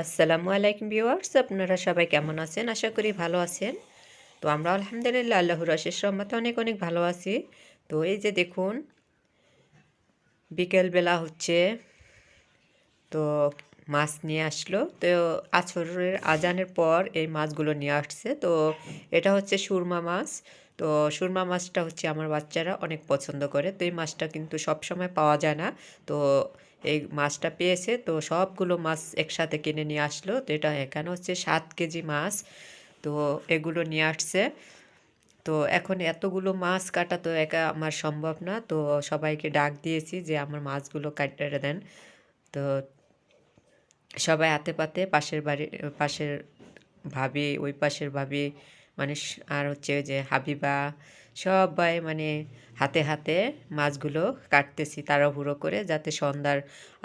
আসসালামু আলাইকুম ভিউয়ার্স, আপনারা সবাই কেমন আছেন? আশা করি ভালো আছেন। তো আমরা আলহামদুলিল্লাহ আল্লাহর আশেষ রহমতে অনেক অনেক ভালো আছি। তো এই যে দেখুন, বিকেলবেলা হচ্ছে। তো মাছ নিয়ে আসলো। তো আছরের আজানের পর এই মাছগুলো নিয়ে আসছে। তো এটা হচ্ছে সুরমা মাছ। তো সুরমা মাছটা হচ্ছে আমার বাচ্চারা অনেক পছন্দ করে। তো এই মাছটা কিন্তু সব সময় পাওয়া যায় না। তো এই মাছটা পেয়েছে। তো সবগুলো মাছ একসাথে কিনে নিয়ে আসলো। তো এটা এখানে হচ্ছে সাত কেজি মাছ। তো এগুলো নিয়ে আসছে। তো এখন এতগুলো মাছ কাটা তো একা আমার সম্ভব না। তো সবাইকে ডাক দিয়েছি যে আমার মাছগুলো কাটতে দেন। তো সবাই হাতে পাতে পাশের বাড়ি পাশের ভাবি, ওই পাশের ভাবি মানে আর হচ্ছে যে হাবিবা, সবাই মানে হাতে হাতে মাছগুলো কাটতেছি তাড়াহুড়ো করে যাতে সন্ধ্যার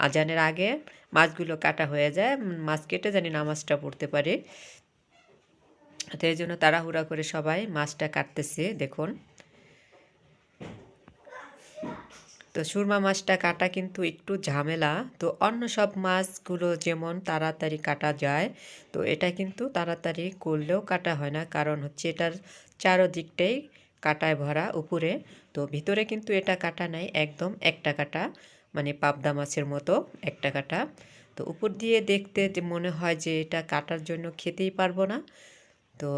আজানের আগে মাছগুলো কাটা হয়ে যায় মাছ কেটে জানি নামাজটা পড়তে পারি। তো এই জন্য তাড়াহুড়া করে সবাই মাছটা কাটতেছি, দেখুন। তো সুরমা মাছটা কাটা কিন্তু একটু ঝামেলা। তো অন্য সব মাছগুলো যেমন তাড়াতাড়ি কাটা যায়, তো এটা কিন্তু তাড়াতাড়ি করলেও কাটা হয় না। কারণ হচ্ছে এটার চারোদিকটাই কাটায় ভরা উপরে। তো ভিতরে কিন্তু এটা কাটা নাই, একদম একটা কাটা মানে পাবদা মাছের মতো একটা কাটা। তো উপর দিয়ে দেখতে যে মনে হয় যে এটা কাটার জন্য খেতেই পারব না। তো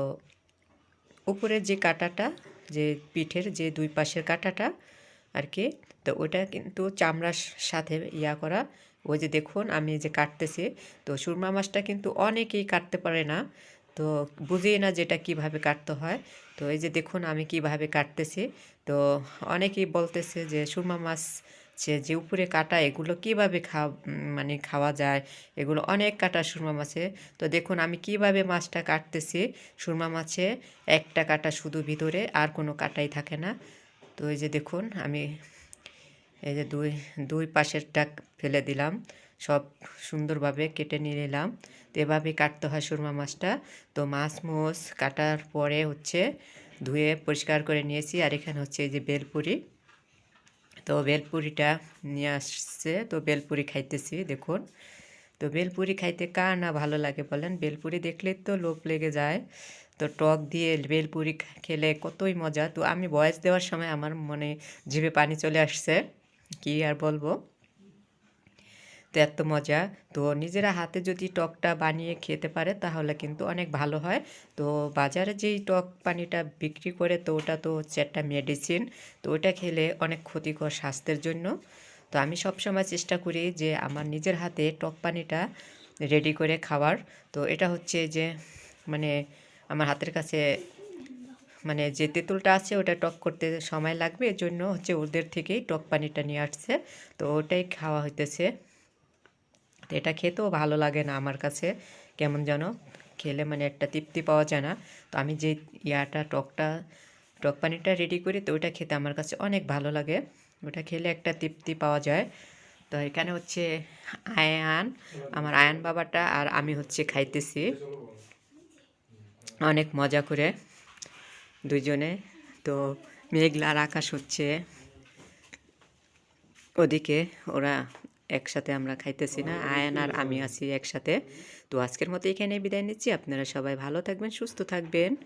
উপরের যে কাটাটা, যে পিঠের যে দুই পাশের কাটাটা আর কি তো ওটা কিন্তু চামড়ার সাথে ইয়া করা। ওই যে দেখুন, আমি যে কাটতেছি, তো সুরমা মাছটা কিন্তু অনেকেই কাটতে পারে না। তো বুঝিয়ে না যেটা কীভাবে কাটতে হয়। তো এই যে দেখুন, আমি কীভাবে কাটতেছি। তো অনেকেই বলতেছে যে সুরমা মাছ সে যে উপরে কাটা, এগুলো কীভাবে খাওয়া মানে খাওয়া যায়? এগুলো অনেক কাটা সুরমা মাছে। তো দেখুন, আমি কীভাবে মাছটা কাটতেছি? সুরমা মাছে একটা কাটা শুধু ভিতরে, আর কোনো কাটাই থাকে না। তো এই যে দেখুন, আমি এই যে দুই দুই পাশেরটা ফেলে দিলাম। সব সুন্দরভাবে কেটে নিয়ে নিলাম। তো এভাবেই কাটতে হয় সুরমা মাছটা। তো মাছ মোষ কাটার পরে হচ্ছে ধুয়ে পরিষ্কার করে নিয়েছি। আর এখানে হচ্ছে এই যে বেলপুরি। তো বেলপুরিটা নিয়ে আসছে। তো বেলপুরি খাইতেছি, দেখুন। তো বেলপুরি খাইতে কার না ভালো লাগে বলেন? বেলপুরি দেখলে তো লোভ লেগে যায়। তো টক দিয়ে বেলপুরি খেলে কতই মজা। তো আমি বয়স দেওয়ার সময় আমার মনে জিভে পানি চলে আসছে। কি আর বলব? তো এত মজা। তো নিজেরা হাতে যদি টকটা বানিয়ে খেতে পারে তাহলে কিন্তু অনেক ভালো হয়। তো বাজারে যেই টক পানিটা বিক্রি করে তো ওটা তো হচ্ছে একটা মেডিসিন তো ওটা খেলে অনেক ক্ষতিকর স্বাস্থ্যের জন্য। তো আমি সবসময় চেষ্টা করি যে আমার নিজের হাতে টক পানিটা রেডি করে খাওয়ার। তো এটা হচ্ছে যে মানে আমার হাতের কাছে মানে যে তেঁতুলটা আছে ওটা টক করতে সময় লাগবে, এর জন্য হচ্ছে ওদের থেকেই টক পানিটা নিয়ে আসছে। তো ওটাই খাওয়া হইতেছে। তো এটা খেতেও ভালো লাগে না আমার কাছে, কেমন যেন খেলে মানে একটা তৃপ্তি পাওয়া যায় না। তো আমি যে ইয়াটা, টকটা, টক পানিটা রেডি করি, তো ওটা খেতে আমার কাছে অনেক ভালো লাগে। ওটা খেলে একটা তৃপ্তি পাওয়া যায়। তো এখানে হচ্ছে আয়ান, আমার আয়ান বাবাটা আর আমি হচ্ছে খাইতেছি। অনেক মজা করে দুজনে। তো মেঘলার আকাশ হচ্ছে। ওদিকে ওরা একসাথে আমরা খাইতেছি না, আয়ান আর আমি আছি একসাথে। তো আজকের মতো এখানে বিদায় নিচ্ছি। আপনারা সবাই ভালো থাকবেন, সুস্থ থাকবেন।